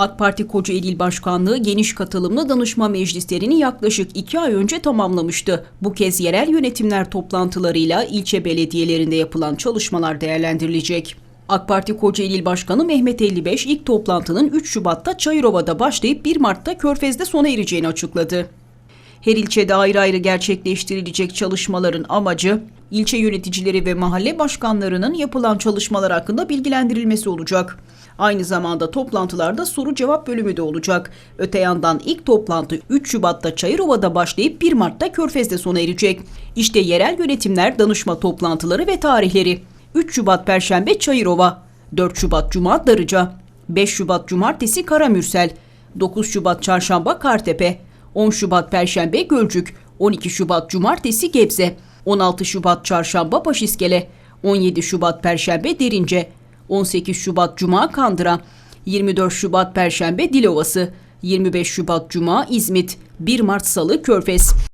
AK Parti Kocaeli İl Başkanlığı geniş katılımlı danışma meclislerini yaklaşık iki ay önce tamamlamıştı. Bu kez yerel yönetimler toplantılarıyla ilçe belediyelerinde yapılan çalışmalar değerlendirilecek. AK Parti Kocaeli İl Başkanı Mehmet 55 ilk toplantının 3 Şubat'ta Çayırova'da başlayıp 1 Mart'ta Körfez'de sona ereceğini açıkladı. Her ilçede ayrı ayrı gerçekleştirilecek çalışmaların amacı, ilçe yöneticileri ve mahalle başkanlarının yapılan çalışmalar hakkında bilgilendirilmesi olacak. Aynı zamanda toplantılarda soru cevap bölümü de olacak. Öte yandan ilk toplantı 3 Şubat'ta Çayırova'da başlayıp 1 Mart'ta Körfez'de sona erecek. İşte yerel yönetimler danışma toplantıları ve tarihleri. 3 Şubat Perşembe Çayırova, 4 Şubat Cuma Darıca, 5 Şubat Cumartesi Karamürsel, 9 Şubat Çarşamba Kartepe, 10 Şubat Perşembe Gölcük, 12 Şubat Cumartesi Gebze, 16 Şubat Çarşamba Başiskele, 17 Şubat Perşembe Derince, 18 Şubat Cuma Kandıra, 24 Şubat Perşembe Dilovası, 25 Şubat Cuma İzmit, 1 Mart Salı Körfez.